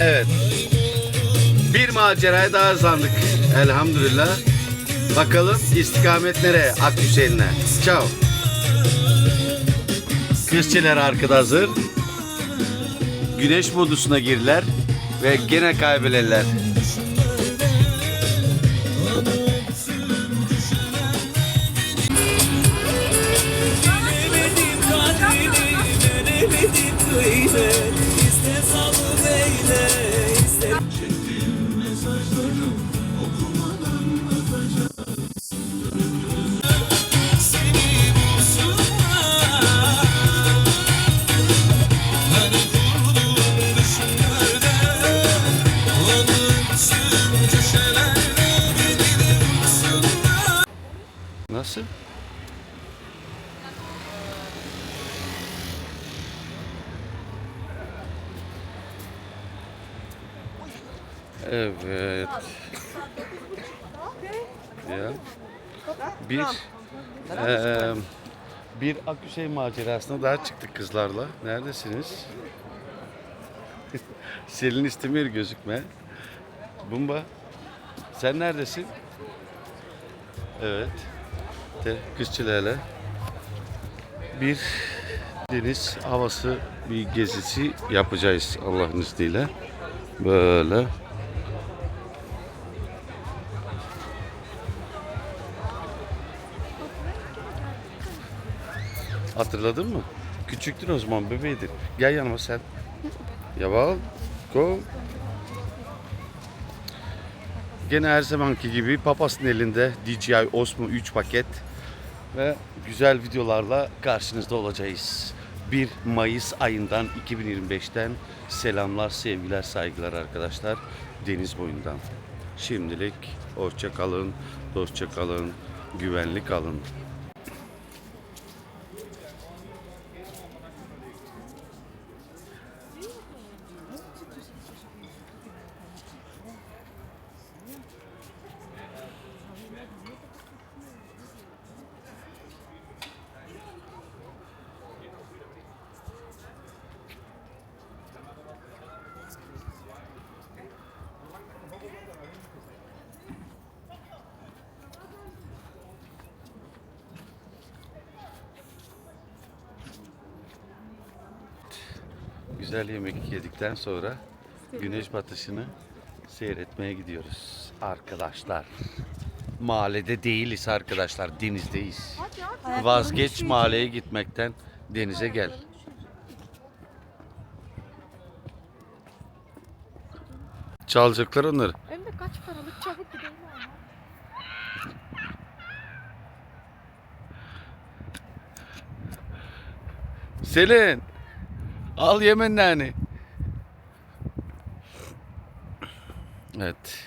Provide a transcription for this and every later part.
Evet. Bir maceraya daha hızlandık. Elhamdülillah. Bakalım istikamet nereye? Akhüseyin'le. Ciao. Kızçeler arkada hazır. Güneş modusuna girdiler ve gene kaybederler. Nasıl? Evet. Ya. Bir eee, bir Aküsey macerasına daha çıktık kızlarla. Neredesiniz? Selin istemiyor gözükme. Bumba. Sen neredesin? Evet. De kızçılarla bir deniz havası bir gezisi yapacağız Allah'ın izniyle. Böyle. Hatırladın mı? Küçüktün o zaman bebeydin. Gel yanıma sen. Yaval. Go. Gene her zamanki gibi papasın elinde DJI Osmo 3 paket ve güzel videolarla karşınızda olacağız. 1 Mayıs ayından 2025'ten selamlar, sevgiler, saygılar arkadaşlar deniz boyundan. Şimdilik hoşça kalın, dostça kalın, güvenli kalın. Güzel yemek yedikten sonra güneş batışını seyretmeye gidiyoruz arkadaşlar. Mahallede değiliz arkadaşlar, denizdeyiz. Vazgeç mahalleye gitmekten denize gel. Çalacaklar onları. Hem de kaç paralık çabuk gidelim ama. Selin. Al Yemenlerini. Evet.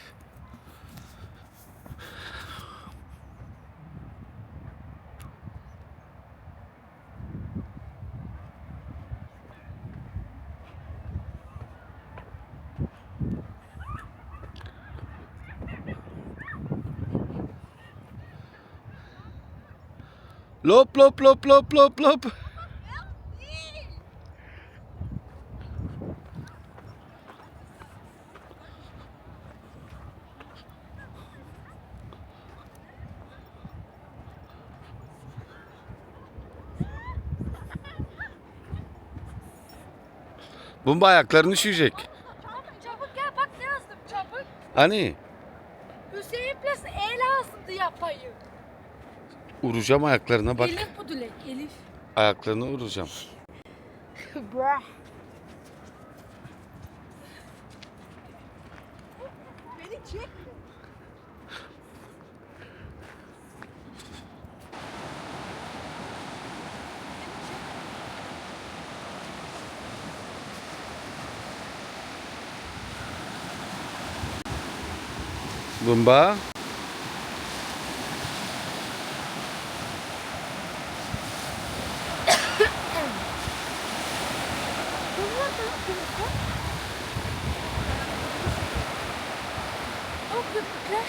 Lop lop lop lop lop lop. Bomba ayakların üşüyecek. Çabuk çabuk gel bak ne yazdım çabuk. Hani? Hüseyin Plus E lazımdı yapayım. Vuracağım ayaklarına bak. Elif bu dilek Elif. Ayaklarına vuracağım. Brah. Beni çek. Köpükler.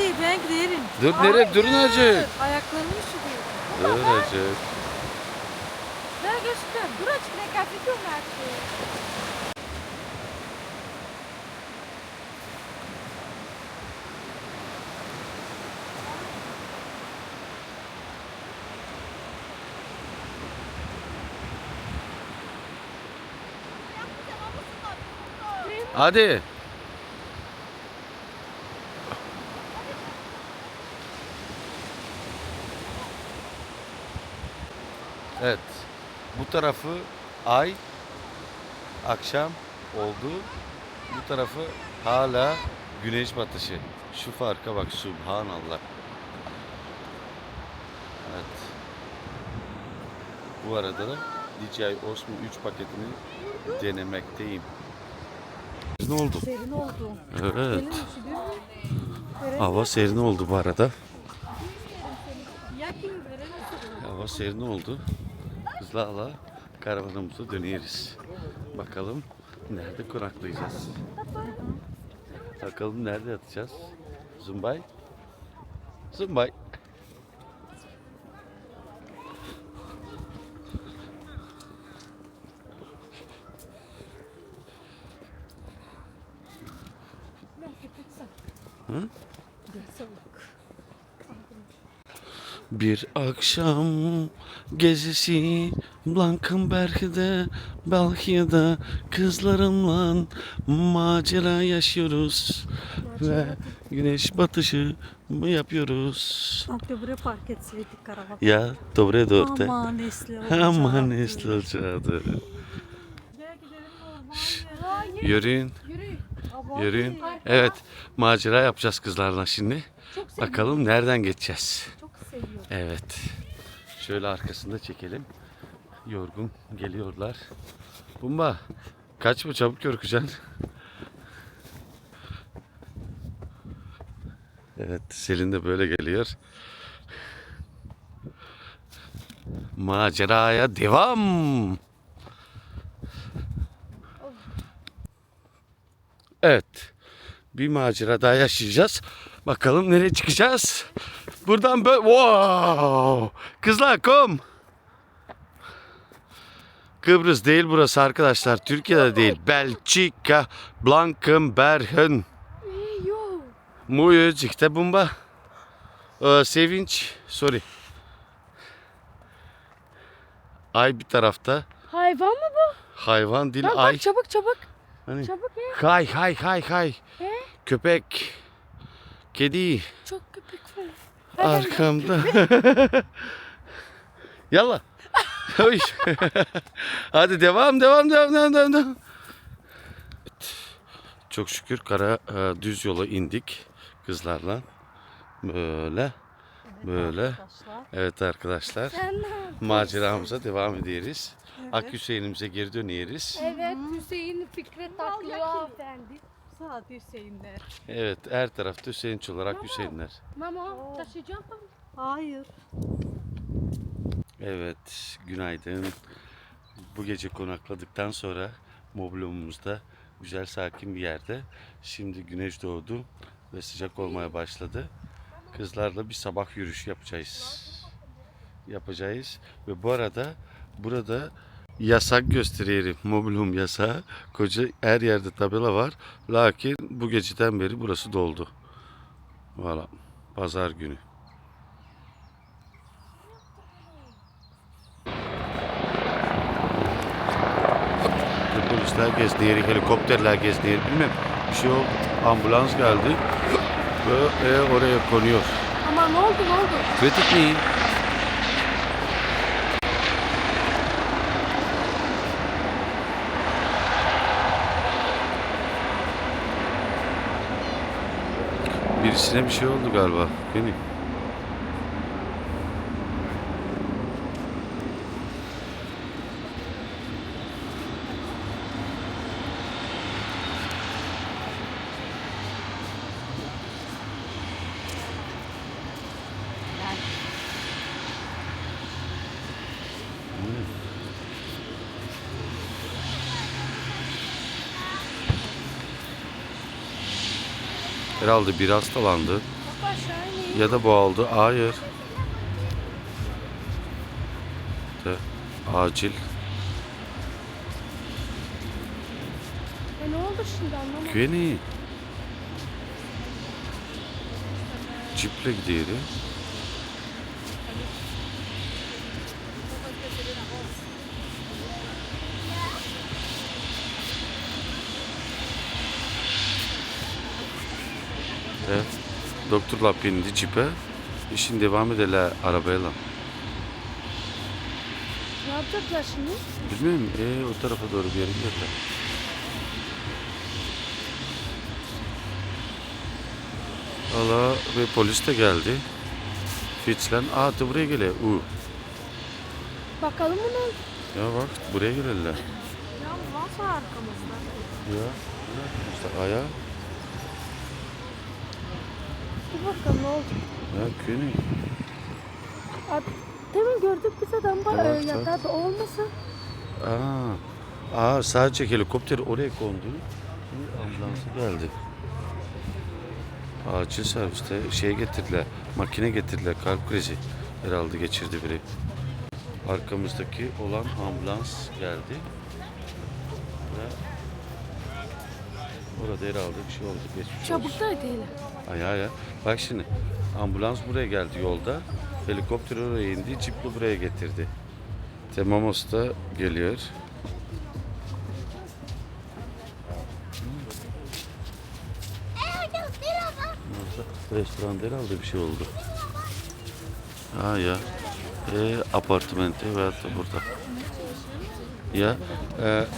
İyi ben giderim. Dur nereye? Durun acık. Ayaklarımı üşüdüyor. Dur acık. Ben göstereyim. Dur açık ne kahve artık. Hadi. Evet. Bu tarafı ay akşam oldu. Bu tarafı hala güneş batışı. Şu farka bak subhanallah. Evet. Bu arada da DJI Osmo 3 paketini denemekteyim. Ne oldu? Serin oldu. Evet. Hava serin oldu bu arada. Hava serin oldu. Hızla karavanımıza dönüyoruz. Bakalım nerede konaklayacağız? Bakalım nerede yatacağız? Zumbay? Zumbay. Hı? Bir akşam gezisi Blankenberg'de Belkia'da kızlarımla macera yaşıyoruz ve güneş batışı mı yapıyoruz? Oktobre park etseydik karavan. Ya dobre dorte. Aman olacaktı. Aman olacaktı. Yürüyün, Yürü. Yürüyün. Evet, macera yapacağız kızlarla şimdi. Bakalım nereden geçeceğiz? Çok seviyorum. Evet. Şöyle arkasında çekelim. Yorgun geliyorlar. Bumba kaç mı çabuk yorkacaksın? Evet Selin de böyle geliyor. Maceraya devam. Evet. Bir macera daha yaşayacağız. Bakalım nereye çıkacağız. Buradan böyle... Wow! Kızlar kom. Kıbrıs değil burası arkadaşlar. Türkiye'de değil. Belçika, Blankenbergen. Muyucik'te bomba. Ee, sevinç. Sorry. Ay bir tarafta. Hayvan mı bu? Hayvan değil Bak ay. bak çabuk çabuk. Hani? Çabuk ya. Hay hay hay hay. He? Köpek. Kedi. Çok köpek var. Arkamda. Yallah. Oy. Hadi devam devam devam devam devam. devam. Çok şükür kara e, düz yola indik kızlarla. Böyle. Böyle. Evet arkadaşlar. Maceramıza devam ediyoruz. Ak Hüseyin'imize geri dönüyoruz. Evet Hüseyin Fikret Taklı efendi. Saat Hüseyinler. Evet her tarafta Hüseyinç olarak Hüseyinler. Mama taşıyacağım mı? Hayır. Evet, günaydın. Bu gece konakladıktan sonra mobilyumumuzda güzel sakin bir yerde. Şimdi güneş doğdu ve sıcak olmaya başladı. Kızlarla bir sabah yürüyüşü yapacağız. Yapacağız ve bu arada burada yasak gösteriyorum. Mobilyum yasağı. Koca her yerde tabela var. Lakin bu geceden beri burası doldu. Valla pazar günü. Polisler gezdiği, helikopterler gezdiği bilmem bir şey oldu. Ambulans geldi ve e, oraya konuyor. Ama ne oldu ne oldu? Küvet etmeyin. Birisine bir şey oldu galiba. Benim. Herhalde bir hastalandı. Ya da boğuldu. Hayır. De, acil. E ne oldu şimdi anlamadım. Güveni. Ciple gidiyor. Evet. Doktorlar bindi cipe. İşin devam ederler arabayla. Ne yapacaklar şimdi? Bilmiyorum. E, o tarafa doğru bir yere giderler. Allah ve polis de geldi. Fitzlen, aa da buraya gele. U. Bakalım mı? Ya bak buraya gelirler. Ya varsa arkamızda. Ya. İşte aya. Bakalım ne oldu. Ya König. Ad, demin gördük biz adam var. Evet, yatağı da olmasın. Aa. Aa sadece helikopter oraya kondu. Şimdi ambulansı geldi. Acil serviste şey getirdiler. Makine getirdiler. Kalp krizi herhalde geçirdi biri. Arkamızdaki olan ambulans geldi. Orada herhalde bir şey oldu. Geçmiş olsun. Çabuk da edelim. Ay ay ay. Bak şimdi ambulans buraya geldi yolda. Helikopter oraya indi. Cipli buraya getirdi. Temamos da geliyor. Orada restoranda herhalde bir şey oldu. Ha ya. E, apartmente veyahut da burada. Ya e,